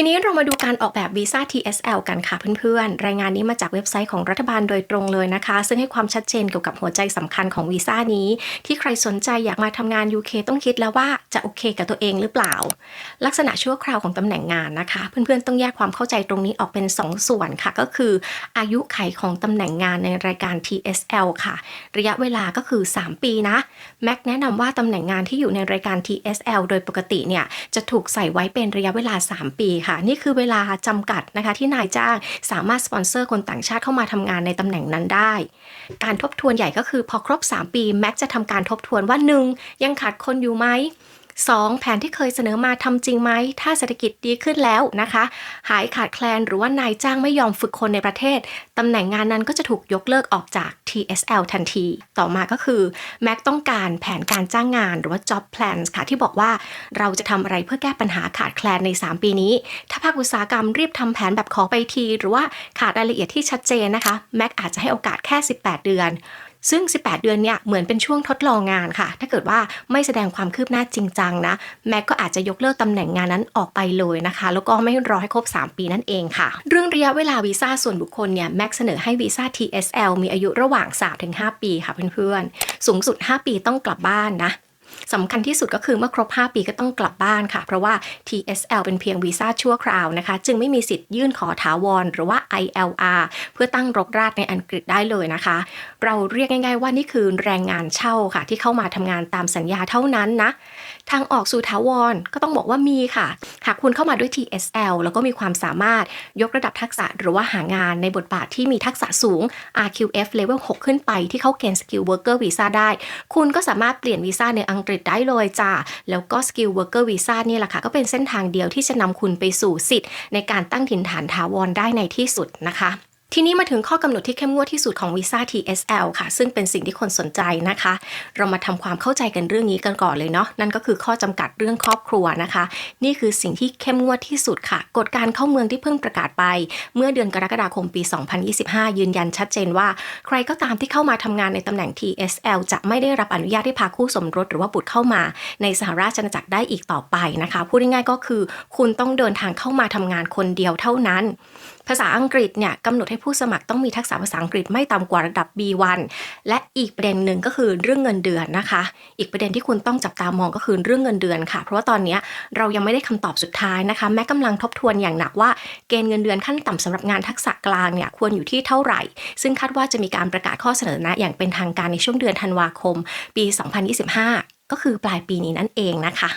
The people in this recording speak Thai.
ทีนี้เรามาดูการออกแบบวีซ่า TSL กันค่ะเพื่อนๆ รายงานนี้มาจากเว็บไซต์ของรัฐบาลโดยตรงเลยนะคะ ซึ่งให้ความชัดเจนเกี่ยวกับหัวใจสำคัญของวีซ่านี้ ที่ใครสนใจอยากมาทำงาน UK ต้องคิดแล้วว่าจะโอเคกับตัวเองหรือเปล่า ลักษณะชั่วคราวของตำแหน่งงานนะคะ เพื่อนๆ ต้องแยกความเข้าใจตรงนี้ออกเป็น 2 ส่วนค่ะ ก็คือ อายุไขของตำแหน่งงานในรายการ TSL ค่ะ ระยะเวลาก็คือ 3 ปีนะแม็กแนะนำว่าตำแหน่งงานที่อยู่ในรายการ TSL โดยปกติเนี่ยจะถูกใส่ไว้เป็นระยะเวลา 3 ปีค่ะนี่คือเวลาจำกัดนะคะ ที่นายจ้างสามารถสปอนเซอร์คนต่างชาติเข้ามาทำงานในตำแหน่งนั้นได้ การทบทวนใหญ่ก็คือพอครบ 3 ปีแม็กจะทำการทบทวนว่า 1. ยังขาดคนอยู่ไหม 2. แผนที่เคยเสนอมาทำจริงไหม ถ้าเศรษฐกิจดีขึ้นแล้วนะคะ หายขาดแคลนหรือว่านายจ้างไม่ยอมฝึกคนในประเทศตำแหน่งงานนั้นก็จะถูกยกเลิกออกจาก TSL ทันที ต่อมาก็คือ แม็กต้องการแผนการจ้างงานหรือว่า job plans ค่ะ ที่บอกว่าเราจะทำอะไรเพื่อแก้ปัญหาขาดแคลนใน 3 ปีนี้ ถ้าภาคอุตสาหกรรมรีบทำแผนแบบขอไปที หรือว่าขาดรายละเอียดที่ชัดเจนนะคะแม็กอาจจะให้โอกาสแค่ 18 เดือน ซึ่ง 18 เดือนเนี่ยเหมือนเป็นช่วงทดลองงานค่ะ ถ้าเกิดว่าไม่แสดงความคืบหน้าจริงจังนะ แม็กก็อาจจะยกเลิกตำแหน่งงานนั้นออกไปเลยนะคะ แล้วก็ไม่รอให้ครบ 3 ปีนั่นเองค่ะ เรื่องระยะเวลาวีซ่าส่วนบุคคลเนี่ยแม็กเสนอให้วีซ่า TSL มีอายุระหว่าง 3-5 ปีค่ะเพื่อนๆ สูงสุด 5 ปีต้องกลับบ้านนะ สำคัญที่สุดก็คือเมื่อครบ 5 ปีก็ต้องกลับบ้านค่ะ เพราะว่า TSL เป็นเพียงวีซ่าชั่วคราวนะคะ จึงไม่มีสิทธิ์ยื่นขอถาวร หรือว่า ILR เพื่อตั้งรกรากในอังกฤษได้เลยนะคะ เราเรียกง่าย ๆ ว่านี่คือแรงงานเช่าค่ะ ที่เข้ามาทำงานตามสัญญาเท่านั้นนะทางออกสู่ถาวรก็ต้องบอกว่ามีค่ะ หากคุณเข้ามาด้วย TSL แล้วก็มีความสามารถยกระดับทักษะหรือว่าหางานในบทบาทที่มีทักษะสูง RQF Level 6 ขึ้นไปที่เข้าเกณฑ์ Skill Worker Visa ได้ คุณก็สามารถเปลี่ยนวีซ่าในอังกฤษได้เลยจ้าแล้วก็ Skill Worker Visa นี่แหละค่ะ ก็เป็นเส้นทางเดียวที่จะนำคุณไปสู่สิทธิ์ ในการตั้งถิ่นฐานถาวรได้ในที่สุดนะคะ ทีนี้มาถึงข้อกำหนดที่เข้มงวดที่สุดของวีซ่า TSL ค่ะ ซึ่งเป็นสิ่งที่คนสนใจนะคะ เรามาทำความเข้าใจกันเรื่องนี้กันก่อนเลยเนาะ นั่นก็คือข้อจำกัดเรื่องครอบครัวนะคะ นี่คือสิ่งที่เข้มงวดที่สุดค่ะ กฎการเข้าเมืองที่เพิ่งประกาศไป เมื่อเดือนกรกฎาคมปี 2025 ยืนยันชัดเจนว่า ใครก็ตามที่เข้ามาทำงานในตำแหน่ง TSL จะไม่ได้รับอนุญาตให้พาคู่สมรสหรือว่าบุตรเข้ามา ในสหราชอาณาจักรได้อีกต่อไปนะคะ พูดง่ายๆก็คือ คุณต้องเดินทางเข้ามาทำงานคนเดียวเท่านั้น ภาษาอังกฤษเนี่ยกำหนดให้ผู้สมัครต้องมีทักษะภาษาอังกฤษไม่ต่ำกว่าระดับ B1 และอีกประเด็นหนึ่งก็คือเรื่องเงินเดือนนะคะ อีกประเด็นที่คุณต้องจับตามองก็คือเรื่องเงินเดือนค่ะ เพราะว่าตอนนี้เรายังไม่ได้คำตอบสุดท้ายนะคะ แม้กำลังทบทวนอย่างหนักว่าเกณฑ์เงินเดือนขั้นต่ำสำหรับงานทักษะกลางเนี่ยควรอยู่ที่เท่าไหร่ ซึ่งคาดว่าจะมีการประกาศข้อเสนอแนะอย่างเป็นทางการในช่วงเดือนธันวาคม ปี 2025 ก็คือปลายปีนี้นั่นเองนะคะ